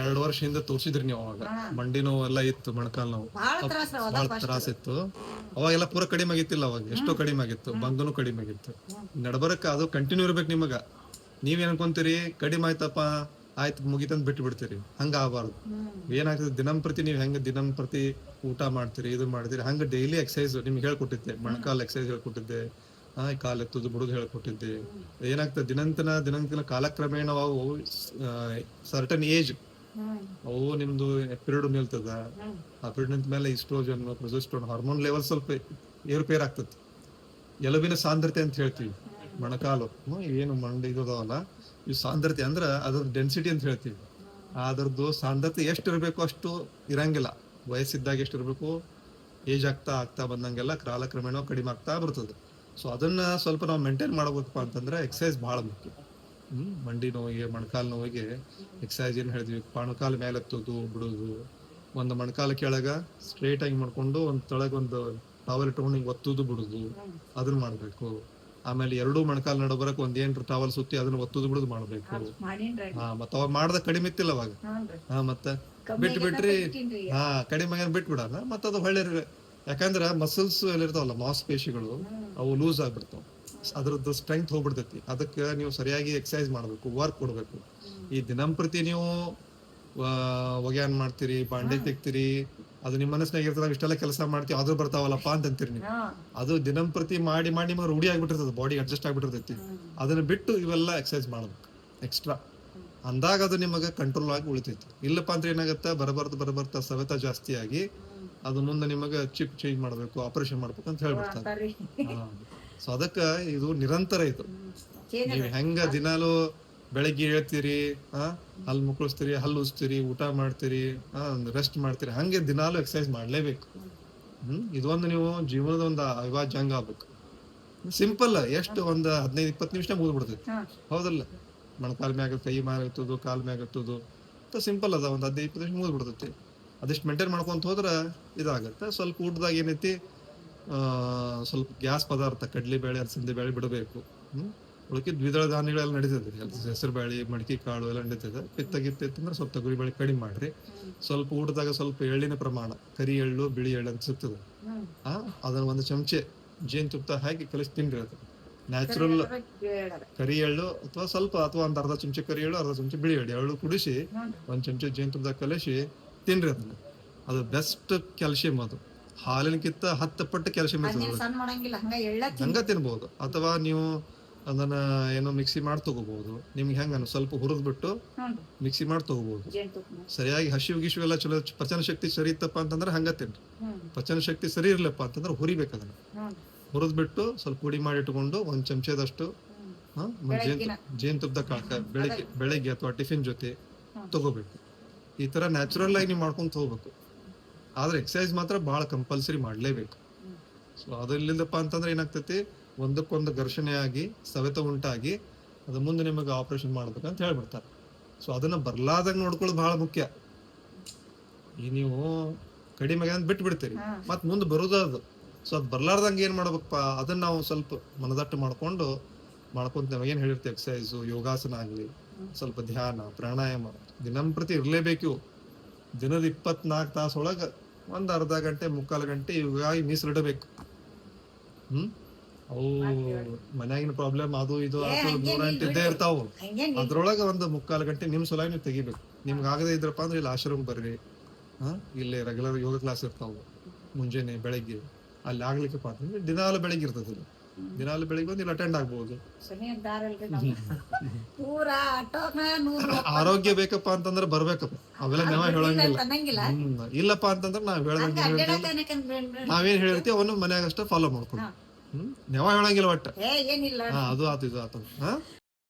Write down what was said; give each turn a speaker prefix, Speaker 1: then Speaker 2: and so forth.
Speaker 1: ಎರಡು ವರ್ಷ ಹಿಂದೆ ತೋರ್ಸಿದ್ರಿ ನೀವು ಅವಾಗ. ಮಂಡಿ ನೋವು ಎಲ್ಲ ಇತ್ತು ಮೊಣಕಾಲ್ ನೋವು.
Speaker 2: ಬಹಳ ತ್ರಾಸ
Speaker 1: ಇತ್ತು. ಅವಾಗೆಲ್ಲ ಪೂರ ಕಡಿಮೆ ಆಗಿತ್ತಿಲ್ಲ ಅವಾಗ. ಎಷ್ಟೋ ಕಡಿಮೆ ಆಗಿತ್ತು. ಬಂದನು ಕಡಿಮೆ ಆಗಿತ್ತು. ನಡಬರಕ್ಕ ಅದು ಕಂಟಿನ್ಯೂ ಇರ್ಬೇಕು ನಿಮಗ. ನೀವ್ ಏನ್ ಅನ್ಕೊಂತೀರಿ? ಕಡಿಮೆ ಆಯ್ತಪ್ಪ ಆಯ್ತು ಮುಗಿತಂದ್ ಬಿಟ್ಟು ಬಿಡ್ತೀರಿ ಹಂಗ ಆಗಬಾರ್ದು. ಏನಾಗ್ತದೆ? ದಿನಂಪ್ರತಿ ನೀವು ಹೆಂಗ ದಿನಂಪ್ರತಿ ಊಟ ಮಾಡ್ತೀರಿ ಇದು ಮಾಡ್ತೀರಿ ಹಂಗ ಡೈಲಿ ಎಕ್ಸಸೈಸ್ ನಿಮ್ಗೆ ಹೇಳ್ಕೊಟ್ಟಿದ್ದೆ. ಮೊಣಕಾಲ್ ಎಕ್ಸಸೈಸ್ ಹೇಳ್ಕೊಟ್ಟಿದ್ದೆ. ಆ ಕಾಲ್ ಎತ್ತದು ಬಿಡುದು ಹೇಳ್ಕೊಟ್ಟಿದ್ದೆ. ಏನಾಗ್ತದೆ? ದಿನಂತನ ದಿನಂತನ ಕಾಲಕ್ರಮೇಣ ಅವು ಸರ್ಟನ್ ಏಜ್ ಅವು ನಿಮ್ದು ಪಿರಿಯಡ್ ನಿಲ್ತದ ಆ ಪಿರಿಯಡ್ ನಿಂತ ಮೇಲೆ ಇಸ್ಟ್ರೋಜನ್ ಪ್ರೊಜೆಸ್ಟ್ರೋನ್ ಹಾರ್ಮೋನ್ ಲೆವೆಲ್ ಸ್ವಲ್ಪ ಏರುಪೇರ್ ಆಗ್ತದೆ ಎಲುಬಿನ ಸಾಂದ್ರತೆ ಅಂತ ಹೇಳ್ತೀವಿ ಮೊಣಕಾಲು. ಏನು ಮಂಡಿ ಇದಾವಲ್ಲ ಈ ಸಾಂದ್ರತೆ ಅಂದ್ರ ಅದ್ರ ಡೆನ್ಸಿಟಿ ಅಂತ ಹೇಳ್ತೀವಿ. ಅದ್ರದ್ದು ಸಾಂದ್ರತೆ ಎಷ್ಟು ಇರಬೇಕು ಅಷ್ಟು ಇರಂಗಿಲ್ಲ. ವಯಸ್ಸಿದ್ದಾಗ ಎಷ್ಟು ಇರಬೇಕು ಏಜ್ ಆಗ್ತಾ ಆಗ್ತಾ ಬಂದಂಗೆಲ್ಲ ಕಾಲಕ್ರಮೇಣ ಕಡಿಮೆ ಆಗ್ತಾ ಬರ್ತದೆ. ಸೊ ಅದನ್ನ ಸ್ವಲ್ಪ ನಾವು ಮೇಂಟೈನ್ ಮಾಡಬೇಕಪ್ಪ ಅಂತಂದ್ರೆ ಎಕ್ಸಸೈಸ್ ಬಹಳ ಮುಖ್ಯ. ಮಂಡಿ ನೋವಿಗೆ ಮೊಣಕಾಲು ನೋವಿಗೆ ಎಕ್ಸಸೈಸ್ ಏನ್ ಹೇಳಿದ್ವಿ. ಕಾಲ ಮೇಲೆ ಎತ್ತೋದು ಬಿಡೋದು. ಒಂದು ಮೊಣಕಾಲ ಕೆಳಗ ಸ್ಟ್ರೇಟ್ ಆಗಿ ಮಾಡ್ಕೊಂಡು ಒಂದ್ ತಳಗ ಒಂದು ಟವಲ್ ಇಟ್ಕೊಂಡು ಹಿಂಗ್ ಒತ್ತುದು ಬಿಡುದು. ಅದನ್ನ ಮಾಡ್ಬೇಕು. ಆಮೇಲೆ ಎರಡು ಮೊಣಕಾಲ್ ನಡಬರಕ್ ಒಂದ್ ಏನ್ರ ಟವಲ್ ಸುತ್ತಿ ಅದನ್ನ ಒತ್ತುದು ಬಿಡುದು ಮಾಡ್ಬೇಕು. ಹಾ ಮತ್ತ ಅವಾಗ ಮಾಡ್ದ ಕಡಿಮೆ ಇತ್ತಿಲ್ಲ ಅವಾಗ. ಹಾ ಮತ್ತ ಬಿಟ್ಟು ಬಿಟ್ರಿ ಹಾ ಕಡಿಮೆ ಆಗ್ಯಾನ ಬಿಟ್ಟು ಬಿಡಲ್ಲ ಮತ್ತ ಅದು ಹೊಳ್ಳಿ ಯಾಕಂದ್ರ ಮಸಲ್ಸ್ ಎಲ್ಲಿರ್ತಾವಲ್ಲ ಮಾಸ್ ಪೇಶಿಗಳು ಅವು ಲೂಸ್ ಆಗ್ಬಿಡ್ತಾವ. ಅದ್ರದ್ದು ಸ್ಟ್ರೆಂತ್ ಹೋಗ್ಬಿಡ್ತೈತಿ. ಅದಕ್ಕೆ ನೀವು ಸರಿಯಾಗಿ ಎಕ್ಸಸೈಸ್ ಮಾಡ್ಬೇಕು ವರ್ಕ್ ಕೊಡಬೇಕು. ಈ ದಿನಂಪ್ರತಿ ನೀವು ಒಗ್ಯಾನ್ ಮಾಡ್ತೀರಿ ಬಾಂಡೆ ತೆಗ್ತೀರಿ ಅದು ನಿಮ್ಮ ಮನಸ್ಸಿನಾಗ ಇರ್ತದ ಇಷ್ಟೆಲ್ಲ ಕೆಲಸ ಮಾಡ್ತೀವಿ ಆದ್ರೂ ಬರ್ತಾವಲ್ಲಪ್ಪ ಅಂತ ಅಂತೀರಿ ನೀವು ಅದು ದಿನಂಪ್ರತಿ ಮಾಡಿ ಮಾಡಿ ನಿಮಗೆ ರೂಢಿ ಆಗ್ಬಿಟ್ಟಿರ್ತದೆ ಬಾಡಿ ಅಡ್ಜಸ್ಟ್ ಆಗ್ಬಿಟ್ಟಿರ್ತೈತಿ. ಅದನ್ನ ಬಿಟ್ಟು ಇವೆಲ್ಲ ಎಕ್ಸಸೈಸ್ ಮಾಡ್ಬೇಕು ಎಕ್ಸ್ಟ್ರಾ ಅಂದಾಗ ಅದು ನಿಮಗೆ ಕಂಟ್ರೋಲ್ ಆಗಿ ಉಳಿತೈತಿ. ಇಲ್ಲಪ್ಪ ಅಂದ್ರೆ ಏನಾಗುತ್ತೆ ಬರಬಾರ್ದು ಬರಬರ್ತಾ ಸವೆತ ಜಾಸ್ತಿ ಆಗಿ ಅದು ಮುಂದೆ ನಿಮಗೆ ಚಿಪ್ ಚೇಂಜ್ ಮಾಡಬೇಕು ಆಪರೇಷನ್ ಮಾಡ್ಬೇಕು ಅಂತ ಹೇಳ್ಬಿಡ್ತಾರೆ. ಸೊ ಅದಕ್ಕ ಇದು ನಿರಂತರ ಇದು. ನೀವು ಹೆಂಗ ದಿನಾಲು ಬೆಳಗ್ಗೆ ಹೇಳ್ತೀರಿ ಆ ಹಲ್ಲು ಮುಕ್ಕಳಿಸ್ತೀರಿ ಹಲ್ಲು ಉಸ್ತೀರಿ ಊಟ ಮಾಡ್ತೀರಿ ರೆಸ್ಟ್ ಮಾಡ್ತೀರಿ ಹಂಗೆ ದಿನಾಲು ಎಕ್ಸಸೈಸ್ ಮಾಡ್ಲೇಬೇಕು. ಹ್ಮ್ ಇದೊಂದು ನೀವು ಜೀವನದ ಒಂದು ಅವಿಭಾಜ್ಯ ಅಂಗ ಆಗ್ಬೇಕು ಸಿಂಪಲ್ ಎಷ್ಟು ಒಂದು ಹದಿನೈದು ಇಪ್ಪತ್ತು ನಿಮಿಷ ಮುಗಿದ್ಬಿಡ್ತೈತಿ.
Speaker 2: ಬಿಡ್ತೈತಿ
Speaker 1: ಹೌದಲ್ಲ? ಮೊಣಕಾಲ್ ಮ್ಯಾಗ ಕೈ ಮ್ಯಾಗ ಎತ್ತುದು ಕಾಲ್ ಮ್ಯಾಗ ಎತ್ತುದು ಸಿಂಪಲ್ ಅದ ಒಂದು ಹದಿನೈದು ಇಪ್ಪತ್ತು ನಿಮಿಷ ಮುಗಿದ್ಬಿಡ್ತೈತಿ. ಅದಿಷ್ಟು ಮೇಂಟೈನ್ ಮಾಡ್ಕೊಂತ ಹೋದ್ರ ಇದಾಗತ್ತೆ. ಸ್ವಲ್ಪ ಊಟದಾಗ ಏನೈತಿ ಸ್ವಲ್ಪ ಗ್ಯಾಸ್ ಪದಾರ್ಥ ಕಡ್ಲಿ ಬೇಳೆ ಅಲಸಂದೆ ಬೇಳೆ ಬಿಡಬೇಕು. ಹ್ಮ್? ಉಳಕಿ ದ್ವಿದಳ ಧಾನ್ಯಗಳೆಲ್ಲ ನಡೀತದೆ. ಹೆಸರು ಬೇಳೆ ಮಡಿಕೆ ಕಾಳು ಎಲ್ಲ ನಡೀತದೆ. ಪಿತ್ತ ಗಿತ್ತ ಇತ್ತಂದ್ರೆ ಸ್ವಲ್ಪ ತೊಗರಿ ಬೇಳೆ ಕಡಿಮೆ ಮಾಡ್ರಿ. ಸ್ವಲ್ಪ ಊಟದಾಗ ಸ್ವಲ್ಪ ಎಳ್ಳಿನ ಪ್ರಮಾಣ ಕರಿ ಎಳ್ಳು ಬಿಳಿ ಎಳ್ಳು ಅಂತ ಸಿಗ್ತದೆ. ಆ ಅದನ್ನ ಒಂದು ಚಮಚೆ ಜೇನುತುಪ್ಪ ಹಾಕಿ ಕಲಿಸಿ ತಿನ್ರಿ ಅದು. ನ್ಯಾಚುರಲ್ ಕರಿ ಎಳ್ಳು ಅಥವಾ ಸ್ವಲ್ಪ ಅಥವಾ ಒಂದು ಅರ್ಧ ಚಮಚ ಕರಿ ಎಳ್ಳು ಅರ್ಧ ಚಮಚೆ ಬಿಳಿ ಎಳ್ಳು. ಎಳ್ಳು ಕುಡಿಸಿ ಒಂದು ಚಮಚೆ ಚಮಚ ಜೇನುತುಪ್ಪದಾಗ ಕಲಿಸಿ ತಿನ್ರಿ ಅದನ್ನ. ಅದು ಬೆಸ್ಟ್ ಕ್ಯಾಲ್ಸಿಯಂ ಅದು. ಹಾಲಿನಕ್ಕಿಂತ ಹತ್ತು ಪಟ್ಟು ಕ್ಯಾಲ್ಸಿಯಂ ಇರ್ತದೆ
Speaker 2: ಹಂಗೆ ಸಣ್ಣ ಮಾಡಂಗಿಲ್ಲ ಹಂಗ ಎಳ್ಳ ತಿನ್-
Speaker 1: ಹಂಗ ತಿನ್ಬಹುದು ಅಥವಾ ನೀವು ಅದನ್ನ ಏನೋ ಮಿಕ್ಸಿ ಮಾಡಿ ತಗೋಬಹುದು ನಿಮ್ಗೆ ಹೆಂಗ ಸ್ವಲ್ಪ ಹುರಿದ್ ಬಿಟ್ಟು ಮಿಕ್ಸಿ ಮಾಡಿ ತಗೋಬಹುದು ಸರಿಯಾಗಿ ಹಸಿವು ಗಿಶು ಎಲ್ಲ ಚಲೋ ಪಚನ ಶಕ್ತಿ ಸರಿ ಇತ್ತಪ್ಪ ಅಂತಂದ್ರೆ ಹಂಗ ತಿನ್ರಿ ಪಚನ ಶಕ್ತಿ ಸರಿ ಇರ್ಲಪ್ಪ ಅಂತಂದ್ರೆ ಹುರಿಬೇಕು ಅದನ್ನ. ಹುರಿದು ಬಿಟ್ಟು ಸ್ವಲ್ಪ ಪುಡಿ ಮಾಡಿ ಇಟ್ಕೊಂಡು ಒಂದ್ ಚಮಚದಷ್ಟು ಜೇನ್. ಜೇನುತುಪ್ಪದ ಕಾಕ ಬೆಳಿಗ್ಗೆ ಬೆಳಗ್ಗೆ ಅಥವಾ ಟಿಫಿನ್ ಜೊತೆ ತಗೋಬೇಕು. ಈ ತರ ನ್ಯಾಚುರಲ್ ಆಗಿ ನೀವು ಮಾಡ್ಕೊಂತ ಹೋಗ್ಬೇಕು ಆದ್ರೆ ಎಕ್ಸಸೈಸ್ ಮಾತ್ರ ಬಹಳ ಕಂಪಲ್ಸರಿ ಮಾಡ್ಲೇಬೇಕು. ಸೊ ಅದಿಲ್ಲಿಂದಪ್ಪ ಅಂತಂದ್ರೆ ಏನಾಗ್ತೈತಿ? ಒಂದಕ್ಕೊಂದು ಘರ್ಷಣೆ ಆಗಿ ಸವೆತ ಉಂಟಾಗಿ ಅದು ಮುಂದೆ ನಿಮಗೆ ಆಪರೇಷನ್ ಮಾಡ್ಬೇಕಂತ ಹೇಳ್ಬಿಡ್ತಾರೆ. ಸೊ ಅದನ್ನ ಬರ್ಲಾದಂಗ್ ನೋಡ್ಕೊಳ್ಳೋದು ಬಹಳ ಮುಖ್ಯ. ಈ ನೀವು ಕಡಿಮೆ ಅಂತ ಬಿಟ್ಟು ಬಿಡ್ತೀರಿ. ಮತ್ ಮುಂದೆ ಬರೋದು ಅದು. ಸೊ ಅದ್ ಬರ್ಲಾರ್ದಂಗ ಏನ್ ಮಾಡ್ಬೇಕಪ್ಪ? ಅದನ್ನ ನಾವು ಸ್ವಲ್ಪ ಮನದಟ್ಟು ಮಾಡ್ಕೊಂಡು ಮಾಡ್ಕೊಂತ ನಾವ್ ಏನ್ ಹೇಳಿರ್ತೀವಿ? ಎಕ್ಸಸೈಸ್ ಯೋಗಾಸನ ಆಗ್ಲಿ ಸ್ವಲ್ಪ ಧ್ಯಾನ ಪ್ರಾಣಾಯಾಮ ದಿನಂಪ್ರತಿ ಇರ್ಲೇಬೇಕು. ದಿನದ ಇಪ್ಪತ್ನಾಲ್ಕು ತಾಸ ಒಳಗ ಒಂದ್ ಅರ್ಧ ಗಂಟೆ ಮುಕ್ಕಾಲು ಗಂಟೆ ಇವಾಗಿ ಮೀಸಲಿಡಬೇಕು. ಹ್ಮ್? ಅವು ಮನ್ಯಾಗಿನ ಪ್ರಾಬ್ಲಮ್ ಅದು ಇದು ಅದು ನೂರ ಇದ್ದೇ ಇರ್ತಾವ. ಅದ್ರೊಳಗ ಒಂದು ಮುಕ್ಕಾಲು ಗಂಟೆ ನಿಮ್ ಸಲುವಾಗಿ ನೀವು ತೆಗಿಬೇಕು. ನಿಮ್ಗೆ ಆಗದೆ ಇದ್ರಪ್ಪ ಅಂದ್ರೆ ಇಲ್ಲಿ ಆಶ್ರಮ ಬರ್ರಿ. ಹಾ? ಇಲ್ಲಿ ರೆಗ್ಯುಲರ್ ಯೋಗ ಕ್ಲಾಸ್ ಇರ್ತಾವ. ಮುಂಜಾನೆ ಬೆಳಗ್ಗೆ. ಅಲ್ಲಿ ಆಗ್ಲಿಕ್ಕಪ್ಪ ಅಂತಂದ್ರೆ ದಿನಾಲು ಬೆಳಿಗ್ಗೆ ಇರ್ತದೆ. ದಿನಾಲು ಬೆಳಿಗ್ಗೆ ಬಂದು ಇಲ್ಲಿ ಅಟೆಂಡ್
Speaker 2: ನೂರು
Speaker 1: ಆರೋಗ್ಯ ಬೇಕಪ್ಪ ಅಂತಂದ್ರೆ ಬರ್ಬೇಕಪ್ಪ. ಅವೆಲ್ಲ ನಾವ ಹೇಳಂಗಿಲ್ಲ. ಇಲ್ಲಪ್ಪ ಅಂತಂದ್ರೆ ನಾವ್ ಹೇಳ್ದಂಗೆ ನಾವೇನ್ ಹೇಳಿರ್ತೀವಿ ಅವನು ಮನ್ಯಾಗ ಅಷ್ಟೇ ಫಾಲೋ ಮಾಡ್ಕೊಂಡು ಹ್ಮ್ ನೆವ ಹೇಳಂಗಿಲ್ಲ ಒಟ್ಟ. ಅದು ಆತು ಇದು ಆತು. ಹಾ?